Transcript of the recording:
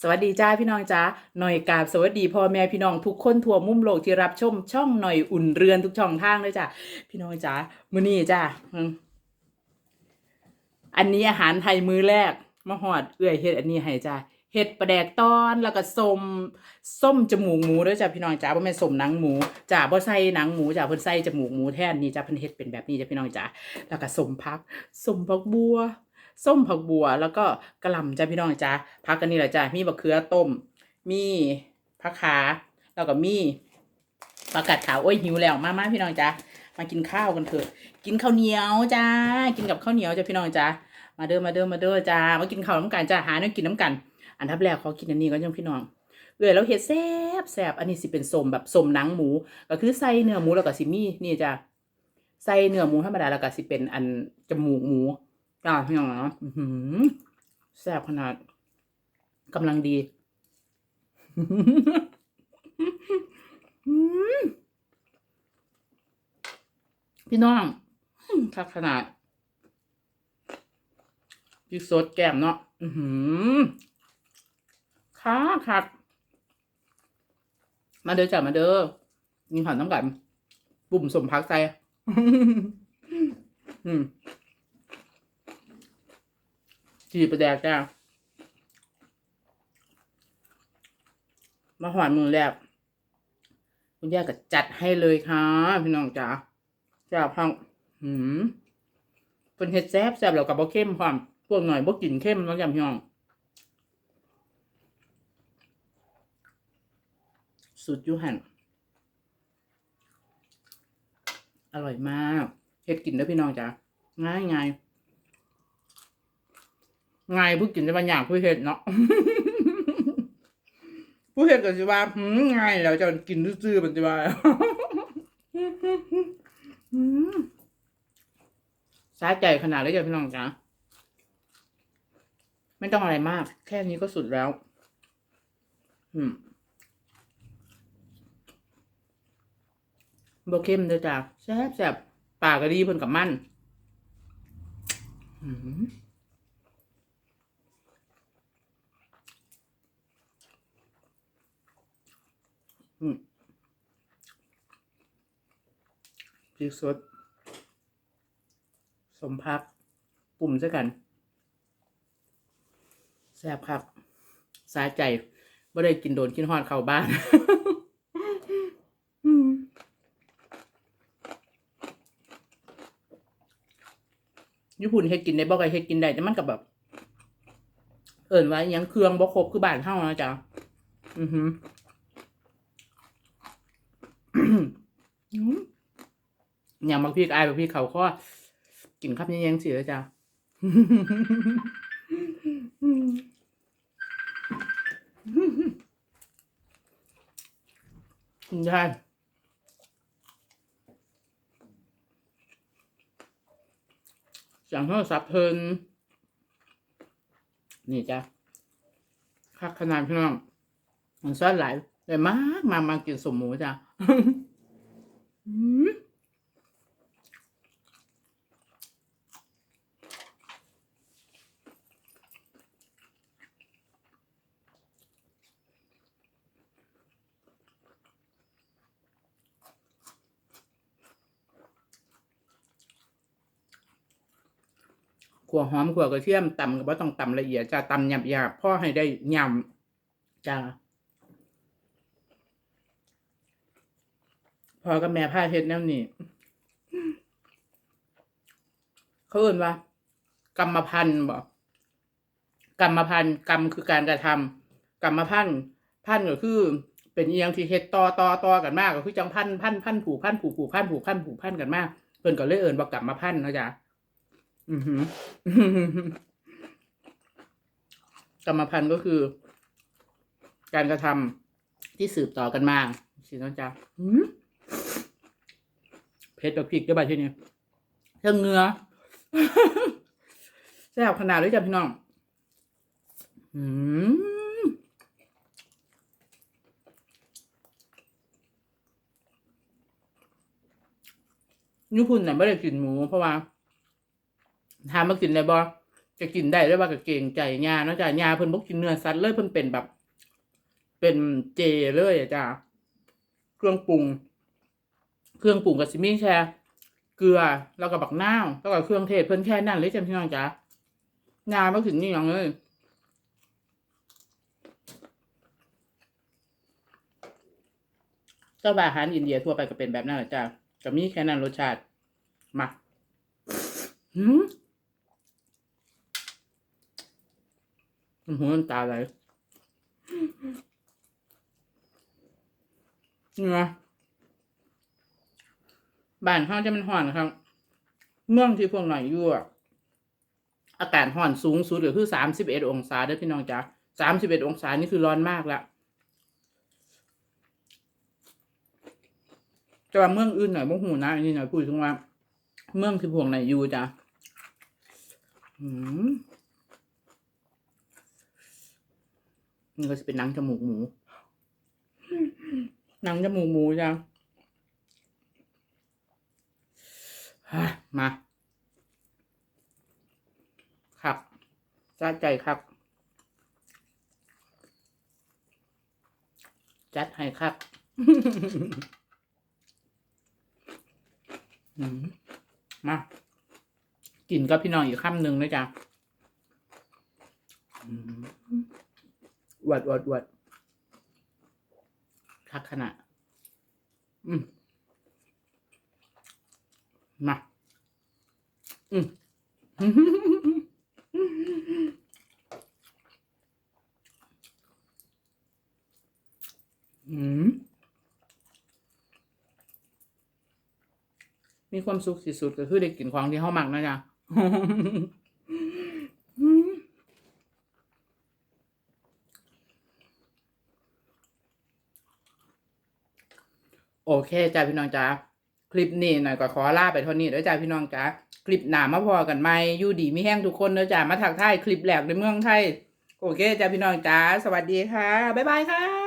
สวัสดีจ้าพี่น้องจ้าหน่อยกาบสวัสดีพ่อแม่พี่น้องทุกคนทั่วมุมโลกที่รับชมช่องหน่อยอุ่นเรือนทุกช่องทางเลยจ้าพี่น้องจ้ามื้อนี้จ้าอันนี้อาหารไทยมื้อแรกมาหอดเอื้อยเฮ็ดอันนี้ให้จ้าเฮ็ดปลาแดกตอนแล้วก็ส้มส้มจมูกหมูด้วยจ้าพี่น้องจ้าบ่แม่นส้มหนังหมูจ้าบ่ใส่หนังหมูจ้าเพิ่นใส่จมูกหมูแทนนี่จ้าเพิ่นเฮ็ดเป็นแบบนี้จ้าพี่น้องจ้าแล้วก็ส้มผักส้มผักบัว ส้มผักบัว แล้วก็กระหล่ำจ้าพี่น้องจ้าพักกันนี่แหละจ้ามีบะเขือต้ม มีผักขาแล้วก็มีผักกาดขาวโอ้ยหิวแล้วมามาพี่น้องจ้ามากินข้าวกันเถอะกินข้าวเหนียวจ้ากินกับข้าวเหนียวจ้าพี่น้องจ้ามาเด้อมาเด้อมาเด้อจ้ามากินข้าวน้ำกันจ้าหาเนื้อกินน้ำกัน อันดับแรกขอกินอันนี้ก่อนจ้าพี่น้องเอยแล้วเห็ดแซ่บแซ่บอันนี้สิเป็นสมแบบสมหนังหมู ก็คือใส่เนื้อหมูแล้วก็สิมีนี่จ้าใส่เนื้อหมูธรรมดาแล้วก็สิเป็นอันจมูกหมู จ้าพี่น้องเนาะแซ่บขนาดกำลังดีพี่น้องคักขนาดพริกสดแก้มเนาะอือหือคักคักมาเด้อจ้ะมาเด้อกินข้าวน้ำกันปุ่มสมพักใจ อืม จีประแดกจ้ามาหวานมือแรกคุณย่าก็จัดให้เลยค่ะ พี่น้องจ๋าจ้าพังหืมเป็นเห็ดแซ่บแซ่บแล้วกับบ่เข้มความพวกหน่อยบ่กลิ่นเข้มแล้วจ้ะพี่น้องสุดยูหันอร่อยมากเฮ็ดกินด้อพี่น้องจ๋าง่ายง่าย ง่ายผู้กินจะมาอยากผู้เห็ดเนาะผู้เห็ดก็จะว่าหืมง่ายแล้วจะกินซื่อๆเป็นจะว่าสาใจขนาดเลยจ้ะพี่น้องจ๋าไม่ต้องอะไรมาก แค่นี้ก็สุดแล้ว อืมบเข้มเด้อจ้ะแซ่บแซ่บปากก็ดีเพิ่นกับมัน อืม พริกสด สมพัก ปุ่มซะกัน แซ่บครับ สาใจไม่ได้กินโดนกินฮอดเข้าบ้านญี่ปุ่นเฮ็ดกินได้บ่ก็เฮ็ดกินได้แต่มันกับแบบ เอิ่นว่ายังเครื่องบ่ครบคือบ้านเฮานะจ๊ะอือหือ อย่างบางพี่อายบางพี่เขาก็กินข้าวยังยังสิแล้วจ้ะคุณยายสั่งโทรศัพท์เพลินนี่จ้ะคักขนาดพี่น้องมันซ่อนหลายเลยมากมามากินสมหมูจ้ะ ขัวหอมขัวกระเทียมตำก็บ่ต้องตำละเอียดจะตำหยาบๆพ่อให้ได้ยำจ้ะ พอกับแม่ผ้าเฮ็ดแนวนี้เขาเอ่นว่ากรรมพันธ์บอกกรรมพันธ์กรรมคือการกระทำกรรมพันธ์พันธ์ก็คือ เป็นเอียงที่เฮ็ดต่อต่อต่อกันมากก็คือจังพันธ์พันธ์พันธ์ผูกพันธ์ผูกผูกพันธ์ผูกพันธ์ผูกพันธ์กันมากเพิ่นก็เลยเอินว่ากรรมพันธ์นะจ๊ะอือหือกรรมพันธ์ก็คือ การกระทำที่สืบต่อกันมาสิเนาะจ๊ะอืม เพชรแบบพริกได้วยใบที่นี่เท่งเงือแซ่บขนาดเลยจ้ะพี่น้อง อืมยุพุนน่ะไม่ได้กินหมูเพราะว่าถามมากินอะไรบ่จะกินได้ด้วยว่ากับเกรงใจยาเนาะจ้ะยาเพิ่นบ่กินเนื้อสัตว์เลยเพิ่นเป็นแบบ เป็นเจเลยอะจ้ะเครื่องปรุง เครื่องปรุงกับซิมี่แค่เกลือแล้วก็บักน้าวแล้วก็เครื่องเทศเพิ่นแค่นั้นเลยจ้ะพี่น้องจ้ะยาบ่ถึงนี่ยังเลยเจ้าบาอาหารอินเดียทั่วไปก็เป็นแบบนั้นแหละจ้ะก็มีแค่นั้นรสชาติมาหืมหูน้ำตาไหลนี่นะ บ้านเขาจะมันห่อนครับ เมืองที่พวกหน่อยอยู่อากาศห่อนสูงสุดก็คือสามสิบเอ็ดองศาเด้อพี่น้องจ้ะสามสิบเอ็ดองศานี่คือร้อนมากล้วแต่ว่าเมืองอื่นหน่อยบ่หูนะอันนี้หน่อยพูดถึงว่า เมืองที่พวกหน่อยยู่จ้ะอืมนี่ก็จะเป็นนังจมูกหมูนังจมูกหมูจ้ะฮ่า มาครับสะใจครับจัดให้ครับอืมมากินกับพี่น้องอีกคำหนึ่งนะจ๊ะอืมอวดอวดอวดคักขนาดอืม มาอืมมีความสุขที่สุดก็คือได้กินของที่เขาหมักนะจ๊ะโอเคจ้าพี่น้องจ้า ลิปนี้หน่อยก็ขอลาไปเท่านี้เด้อจ้าพี่น้องจ้าคลิปหนามาพอกันไหมอยู่ดีมีแห้งทุกคนเด้อจ้ามาถักทายคลิปแหลกในเมืองไทยโอเคจ้าพี่น้องจ้าสวัสดีค่ะบ๊ายบายค่ะ